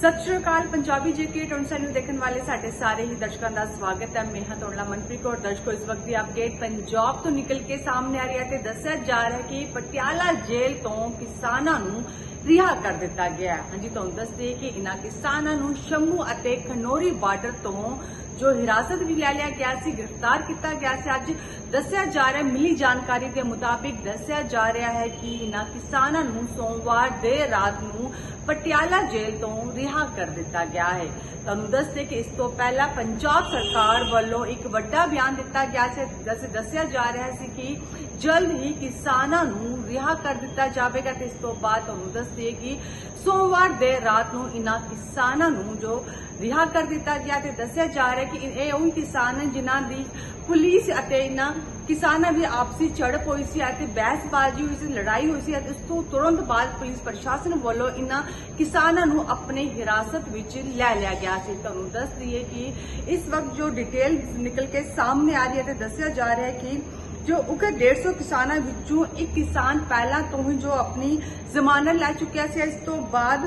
ਸਤਿ ਸ਼੍ਰੀ ਅਕਾਲ, ਪੰਜਾਬੀ ਜੇਕੇ ਟੌਨਸਨ ਨੂੰ ਦੇਖਣ ਵਾਲੇ ਸਾਡੇ ਸਾਰੇ ਹੀ ਦਰਸ਼ਕਾਂ ਦਾ ਸਵਾਗਤ ਹੈ। ਮੈਂ ਹਾਂ ਤੁਹਾਡਾ ਮਨਪ੍ਰੀਤ ਕੌਰ, ਦਰਸ਼ਕੋ ਇਸ ਵਕਤ ਦੀ ਅਪਡੇਟ ਪੰਜਾਬ ਤੋਂ ਨਿਕਲ ਕੇ ਸਾਹਮਣੇ ਆ ਰਹੀ ਹੈ ਤੇ ਦੱਸਿਆ ਜਾ ਰਿਹਾ ਹੈ ਕਿ ਪਟਿਆਲਾ ਜੇਲ੍ਹ ਤੋਂ ਕਿਸਾਨਾਂ ਨੂੰ ਰਿਹਾ ਕਰ ਦਿੱਤਾ ਗਿਆ ਹੈ। ਹਾਂਜੀ, ਤੁਹਾਨੂੰ ਦੱਸਦੇ ਕਿ ਇਨ੍ਹਾਂ ਕਿਸਾਨਾਂ ਨੂੰ ਸ਼ੰਮੂ ਅਤੇ ਖਨੋਰੀ ਬਾਰਡਰ ਤੋਂ ਜੋ ਹਿਰਾਸਤ ਵੀ ਲੈ ਲਿਆ ਗਿਆ ਸੀ, ਗ੍ਰਿਫਤਾਰ ਕੀਤਾ ਗਿਆ ਸੀ। ਅੱਜ ਦੱਸਿਆ ਜਾ ਰਿਹਾ ਮਿਲੀ ਜਾਣਕਾਰੀ ਦੇ ਮੁਤਾਬਿਕ ਦੱਸਿਆ ਜਾ ਰਿਹਾ ਹੈ ਕਿ ਇਨ੍ਹਾਂ ਕਿਸਾਨਾਂ ਨੂੰ ਸੋਮਵਾਰ ਦੇਰ ਰਾਤ ਨੂੰ ਪਟਿਆਲਾ ਜੇਲ੍ਹ ਤੋਂ ਰਿਹਾ ਕਰ ਦਿੱਤਾ ਗਿਆ ਹੈ। ਤੁਹਾਨੂੰ ਦੱਸਦੇ ਕਿ ਇਸ ਤੋਂ ਪਹਿਲਾਂ ਪੰਜਾਬ ਸਰਕਾਰ ਵੱਲੋਂ ਇੱਕ ਵੱਡਾ ਬਿਆਨ ਦਿੱਤਾ ਗਿਆ ਸੀ। ਦੱਸਿਆ ਜਾ ਰਿਹਾ ਸੀ ਕਿ ਜਲਦ ਹੀ ਕਿਸਾਨਾਂ ਨੂੰ ਰਿਹਾ ਕਰ ਦਿੱਤਾ ਜਾਵੇਗਾ ਤੇ ਇਸ ਤੋਂ ਬਾਅਦ ਤੁਹਾਨੂੰ ਦੱਸਦੇ ਕਿ ਸੋਮਵਾਰ ਦੇ ਰਾਤ ਨੂੰ ਇਨ੍ਹਾਂ ਕਿਸਾਨਾਂ ਨੂੰ ਜੋ ਰਿਹਾ ਕਰ ਦਿੱਤਾ ਗਿਆ ਤੇ ਦੱਸਿਆ ਜਾ ਰਿਹਾ ਕਿ ਇਹ ਉਹ ਕਿਸਾਨ ਹਨ ਜਿਨ੍ਹਾਂ ਦੀ ਪੁਲਿਸ ਅਤੇ ਇਨ੍ਹਾਂ ਕਿਸਾਨਾਂ ਦੀ ਆਪਸੀ ਝੜਪ ਹੋਈ ਸੀ ਅਤੇ ਬਹਿਸਬਾਜ਼ੀ ਹੋਈ ਸੀ, ਲੜਾਈ ਹੋਈ ਸੀ ਅਤੇ ਉਸ ਤੋਂ ਤੁਰੰਤ ਬਾਅਦ ਪੁਲਿਸ ਪ੍ਰਸ਼ਾਸਨ ਵੱਲੋਂ ਇਨ੍ਹਾਂ ਕਿਸਾਨਾਂ ਨੂੰ ਆਪਣੇ ਹਿਰਾਸਤ ਵਿੱਚ ਲੈ ਲਿਆ ਗਿਆ ਸੀ। ਤੁਹਾਨੂੰ ਦੱਸ ਦਈਏ ਕਿ ਇਸ ਵਕਤ ਜੋ ਡਿਟੇਲ ਨਿਕਲ ਕੇ ਸਾਹਮਣੇ ਆ ਰਹੀ ਹੈ ਤੇ ਦੱਸਿਆ ਜਾ ਰਿਹਾ ਹੈ ਕਿ ਜੋ ਉਕਰ 150 ਕਿਸਾਨਾਂ ਵਿੱਚੋਂ ਇੱਕ ਕਿਸਾਨ ਪਹਿਲਾਂ ਤੋਂ ਹੀ ਜੋ ਆਪਣੀ ਜ਼ਮਾਨਤ ਲੈ ਚੁੱਕਿਆ ਸੀ ਇਸ ਤੋਂ ਬਾਅਦ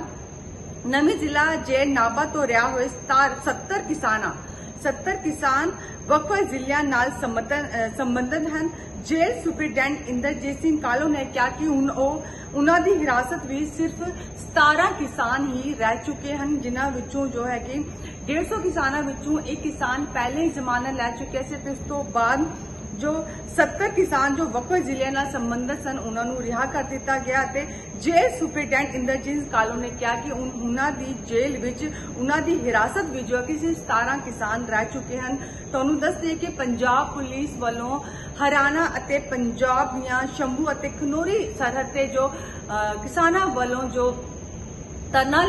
ਨਵੀਂ ਜ਼ਿਲ੍ਹਾ ਜੇਲ੍ਹ ਨਾਭਾ ਤੋਂ ਰਿਹਾ ਹੋਏ 70 ਕਿਸਾਨਾਂ 70 ਕਿਸਾਨ ਵੱਖ-ਵੱਖ ਜ਼ਿਲ੍ਹਿਆਂ ਨਾਲ ਸੰਬੰਧਨ- ਅਹ ਸੰਬੰਧਿਤ ਹਨ ਜੇਲ੍ਹ ਸੁਪਰਡੈਂਟ ਇੰਦਰਜੀਤ ਸਿੰਘ ਕਾਲੋ ਨੇ ਕਿਹਾ ਕਿ ਹੁਣ ਉਹ ਉਹਨਾਂ ਦੀ ਹਿਰਾਸਤ ਵਿੱਚ ਸਿਰਫ 17 ਕਿਸਾਨ ਹੀ ਰਹਿ ਚੁੱਕੇ ਹਨ ਜਿਨ੍ਹਾਂ ਵਿੱਚੋਂ ਜੋ ਹੈ ਕਿ 150 ਕਿਸਾਨਾਂ ਵਿੱਚੋਂ ਇੱਕ ਕਿਸਾਨ ਪਹਿਲੇ ਹੀ ਜ਼ਮਾਨਤ ਲੈ ਚੁੱਕਿਆ ਸੀ ਤੇ ਉਸ ਤੋਂ ਬਾਅਦ ਜੋ 70 ਕਿਸਾਨ ਜੋ ਵੱਖ ਵੱਖ ਜ਼ਿਲ੍ਹਿਆਂ ਨਾਲ ਸੰਬੰਧਿਤ ਸਨ, ਉਹਨਾਂ ਨੂੰ ਰਿਹਾ ਕਰ ਦਿੱਤਾ ਗਿਆ ਅਤੇ ਜੇਲ੍ਹ ਸੁਪਰਡੈਂਟ ਇੰਦਰਜੀਤ ਕਾਲੋ ਨੇ ਕਿਹਾ ਕਿ ਉਨ- ਉਹਨਾਂ ਦੀ ਜੇਲ੍ਹ ਵਿੱਚ, ਉਹਨਾਂ ਦੀ ਹਿਰਾਸਤ ਵਿੱਚ ਜੋ ਕਿ ਸਿਰਫ 17 ਕਿਸਾਨ ਰਹਿ ਚੁੱਕੇ ਹਨ। ਤੁਹਾਨੂੰ ਦੱਸ ਦਈਏ ਕਿ ਪੰਜਾਬ ਪੁਲਿਸ ਵੱਲੋਂ ਹਰਿਆਣਾ ਅਤੇ ਪੰਜਾਬ ਦੀਆਂ ਸ਼ੰਭੂ ਅਤੇ ਖਨੋਰੀ ਸਰਹੱਦ ਤੇ ਜੋ ਕਿਸਾਨਾਂ ਵੱਲੋਂ ਜੋ ਧਰਨਾ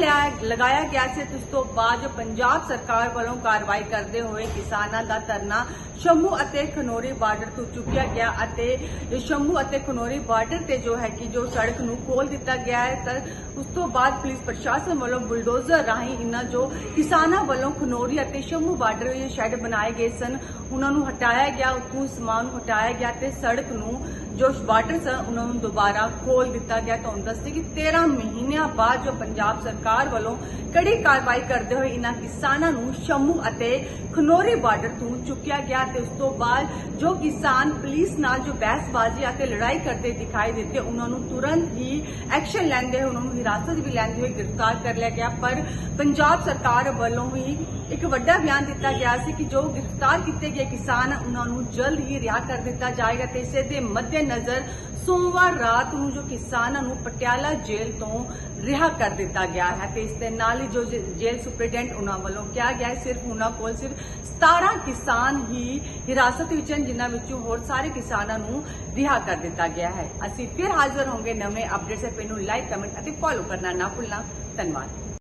ਲਗਾਇਆ ਗਿਆ ਸੀ ਉਸ ਤੋਂ ਬਾਅਦ ਜੋ ਪੰਜਾਬ ਸਰਕਾਰ ਵੱਲੋਂ ਕਾਰਵਾਈ ਕਰਦੇ ਹੋਏ ਕਿਸਾਨਾਂ ਦਾ ਧਰਨਾ ਸ਼ੰਮੂ ਅਤੇ ਖਨੋਰੀ ਬਾਰਡਰ ਤੋਂ ਚੁੱਕਿਆ ਗਿਆ ਅਤੇ ਇਹ ਸ਼ੰਭੂ ਅਤੇ ਖਨੋਰੀ ਬਾਰਡਰ ਤੇ ਜੋ ਹੈ ਕਿ ਜੋ ਸੜਕ ਨੂੰ ਖੋਲ ਦਿੱਤਾ ਗਿਆ ਹੈ, ਤਾਂ ਉਸ ਤੋਂ ਬਾਅਦ ਪੁਲਿਸ ਪ੍ਰਸ਼ਾਸਨ ਵੱਲੋਂ ਬੁਲਡੋਜ਼ਰ ਰਾਹੀਂ ਇਹਨਾਂ ਜੋ ਕਿਸਾਨਾਂ ਵੱਲੋਂ ਖਨੋਰੀ ਅਤੇ ਸ਼ੰਭੂ ਬਾਰਡਰ ਵਿੱਚ ਸ਼ੈੱਡ ਬਣਾਏ ਗਏ ਸਨ ਉਹਨਾਂ ਨੂੰ ਹਟਾਇਆ ਗਿਆ, ਉੱਥੋਂ ਸਮਾਨ ਨੂੰ ਹਟਾਇਆ ਗਿਆ ਤੇ ਸੜਕ ਨੂੰ ਜੋ ਬਾਰਡਰ ਸਨ ਉਹਨਾਂ ਨੂੰ ਦੁਬਾਰਾ ਖੋਲ ਦਿੱਤਾ ਗਿਆ। ਤੁਹਾਨੂੰ ਦੱਸਦੇ ਕਿ 13 ਮਹੀਨਿਆਂ ਬਾਅਦ ਜੋ ਪੰਜਾਬ ਸਰਕਾਰ ਵੱਲੋਂ ਕੜੀ ਕਾਰਵਾਈ ਕਰਦੇ ਹੋਏ ਇਹਨਾਂ ਕਿਸਾਨਾਂ ਨੂੰ ਸ਼ੰਮੂ ਅਤੇ ਖਨੋਰੀ ਬਾਰਡਰ ਤੋਂ ਚੁੱਕਿਆ ਗਿਆ ਤੇ ਉਸ ਤੋਂ ਬਾਅਦ ਜੋ ਕਿਸਾਨ ਪੁਲਿਸ ਨਾਲ ਜੋ ਬਹਿਸਬਾਜ਼ੀ ਅਤੇ ਲੜਾਈ ਕਰਦੇ ਦਿਖਾਈ ਦਿੱਤੇ, ਉਹਨਾਂ ਨੂੰ ਤੁਰੰਤ ਹੀ ਐਕਸ਼ਨ ਲੈਂਦੇ ਹੋਏ, ਉਹਨਾਂ ਨੂੰ ਹਿਰਾਸਤ ਵੀ ਲੈਂਦੇ ਹੋਏ ਗ੍ਰਿਫਤਾਰ ਕਰ ਲਿਆ ਗਿਆ। ਪਰ ਪੰਜਾਬ ਸਰਕਾਰ ਵੱਲੋਂ ਵੀ ਇੱਕ ਵੱਡਾ ਬਿਆਨ ਦਿੱਤਾ ਗਿਆ ਸੀ ਕਿ ਜੋ ਗ੍ਰਿਫਤਾਰ ਕੀਤੇ ਗਏ ਕਿਸਾਨ ਉਹਨਾਂ ਨੂੰ ਜਲਦ ਹੀ ਰਿਹਾ ਕਰ ਦਿੱਤਾ ਜਾਏਗਾ ਤੇ ਇਸੇ ਦੇ ਮੱਦੇਨਜ਼ਰ ਸੋਮਵਾਰ ਰਾਤ ਨੂੰ ਜੋ ਕਿਸਾਨਾਂ ਨੂੰ ਪਟਿਆਲਾ ਜੇਲ੍ਹ ਤੋਂ ਰਿਹਾ ਕਰ ਦਿੱਤਾ ਗਿਆ ਹੈ ਤੇ ਇਸ ਦੇ ਨਾਲ ਹੀ ਜੋ ਜੇ- ਜੇਲ੍ਹ ਸੁਪਰਡੈਂਟ ਉਹਨਾਂ ਵੱਲੋਂ ਕਿਹਾ ਗਿਆ ਸਿਰਫ ਉਹਨਾਂ ਕੋਲ ਸਿਰਫ 17 ਕਿਸਾਨ ਹੀ ਹਿਰਾਸਤ ਵਿੱਚ ਹਨ, ਜਿਨ੍ਹਾਂ ਵਿੱਚੋਂ ਹੋਰ ਸਾਰੇ ਕਿਸਾਨਾਂ ਨੂੰ ਰਿਹਾ ਕਰ ਦਿੱਤਾ ਗਿਆ ਹੈ। ਅਸੀਂ ਫਿਰ ਹਾਜ਼ਰ ਹੋਵਾਂਗੇ ਨਵੇਂ ਅਪਡੇਟਸ ਤੇ ਨੂੰ ਲਾਈਕ, ਕਮੈਂਟ ਅਤੇ ਫੋਲੋ ਕਰਨਾ ਨਾ ਭੁੱਲਣਾ। ਧੰਨਵਾਦ।